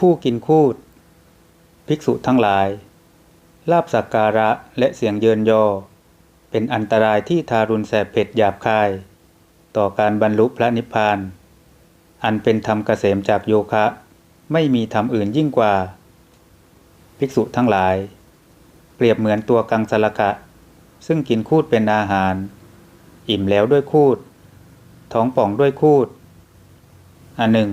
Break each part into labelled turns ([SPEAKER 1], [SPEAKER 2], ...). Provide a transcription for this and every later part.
[SPEAKER 1] ผู้กินคูด ภิกษุทั้งหลาย ลาบสักการะและเสียงเยินยอ เป็นอันตรายที่ทารุณแสบเผ็ดหยาบคาย ต่อการบรรลุพระนิพพาน อันเป็นธรรมเกษมจากโยคะ ไม่มีธรรมอื่นยิ่งกว่า ภิกษุทั้งหลาย เปรียบเหมือนตัวกังสลกะ ซึ่งกินคูดเป็นอาหาร อิ่มแล้วด้วยคูด ท้องป่องด้วยคูดอันหนึ่ง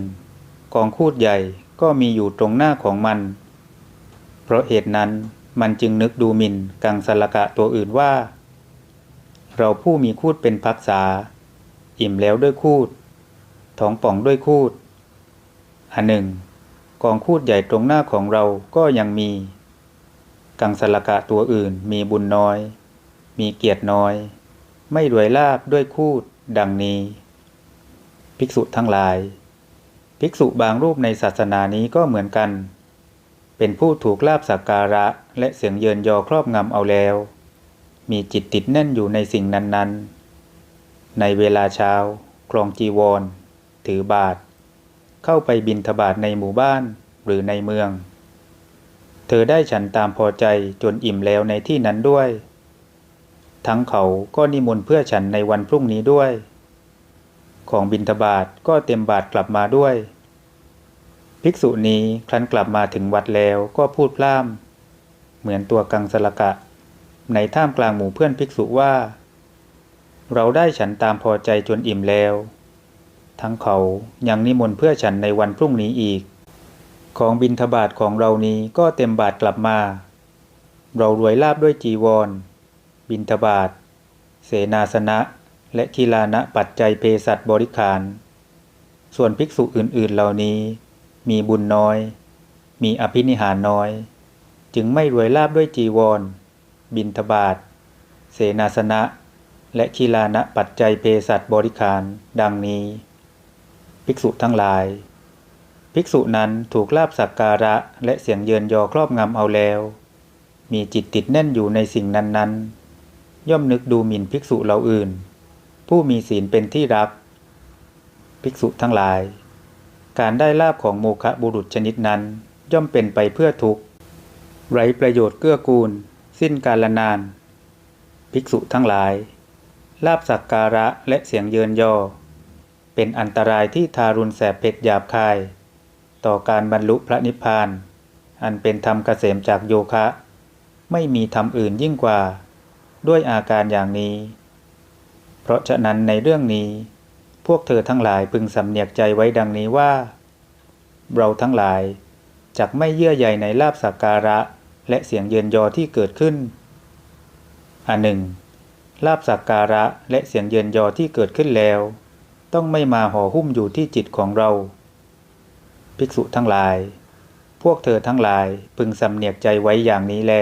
[SPEAKER 1] กองคูดใหญ่ ก็มีอยู่ตรงหน้าของมัน เพราะเหตุนั้นมันจึงนึกดูหมิ่นกังสลกะตัวอื่นว่า เราผู้มีคูดเป็นพักษา อิ่มแล้วด้วยคูด ท้องป่องด้วยคูด อันหนึ่ง กองคูดใหญ่ตรงหน้าของเราก็ยังมี กังสลกะตัวอื่นมีบุญน้อย มีเกียรติน้อย ไม่รวยลาบด้วยคูด ดังนี้ ภิกษุทั้งหลาย ภิกษุบางรูปในศาสนานี้ก็เหมือนกัน เป็นผู้ถูกลาบสักการะและเสียงเยินยอครอบงำเอาแล้ว มีจิตติดแน่นอยู่ในสิ่งนั้น ๆ ในเวลาเช้าครองจีวร ถือบาท เข้าไปบินทบาทในหมู่บ้านหรือในเมือง เธอได้ฉันตามพอใจจนอิ่มแล้วในที่นั้นด้วย ทั้งเขาก็นิมนต์เพื่อฉันในวันพรุ่งนี้ด้วย ของบินทบาทก็เต็มบาทกลับมาด้วย ภิกษุนี้ครั้นกลับมาถึงวัดแล้วก็พูดพล่ำเหมือนตัวกังสละกะ ในท่ามกลางหมู่เพื่อนภิกษุว่า เราได้ฉันตามพอใจจนอิ่มแล้ว ทั้งเขายังนิมนต์เพื่อฉันในวันพรุ่งนี้อีก ของบินทบาทของเรานี้ก็เต็มบาทกลับมา เรารวยลาบด้วยจีวร บินทบาท เสนาสนะ และกีฬานะปัจจัยเภสัชบริขาร ส่วนภิกษุอื่นๆเหล่านี้ มีบุญน้อย มีอภินิหารน้อย จึงไม่รวยลาบด้วยจีวร บินทบาทเสนาสนะ และกีฬานะปัจจัยเภสัชบริขาร ดังนี้ ภิกษุทั้งหลาย ภิกษุนั้นถูกลาบสักการะและเสียงเยินยอครอบงำเอาแล้ว มีจิตติดแน่นอยู่ในสิ่งนั้นๆ ย่อมนึกดูหมิ่นภิกษุเหล่าอื่น ผู้มีศีลเป็นที่รัก ภิกษุทั้งหลาย การได้ลาบของโมคะบุรุษชนิดนั้น ย่อมเป็นไปเพื่อทุกข์ไร้ประโยชน์เกื้อกูล สิ้นกาลนาน ภิกษุทั้งหลาย ลาบสักการะและเสียงเยินยอ เป็นอันตรายที่ทารุณแสบเผ็ดหยาบคาย ต่อการบรรลุพระนิพพาน อันเป็นธรรมเกษมจากโยคะ ไม่มีธรรมอื่นยิ่งกว่า ด้วยอาการอย่างนี้ เพราะฉะนั้นในเรื่องนี้ พวกเธอทั้งหลายพึงสำเนียกใจไว้ดังนี้ว่า เราทั้งหลายจักไม่เยื่อใยในลาบสักการะ และเสียงเยินยอที่เกิดขึ้นอันหนึ่งลาบสักการะและเสียงเยินยอที่เกิดขึ้นแล้ว ต้องไม่มาห่อหุ้มอยู่ที่จิตของเรา ภิกษุทั้งหลาย พวกเธอทั้งหลายพึงสำเนียกใจไว้อย่างนี้แล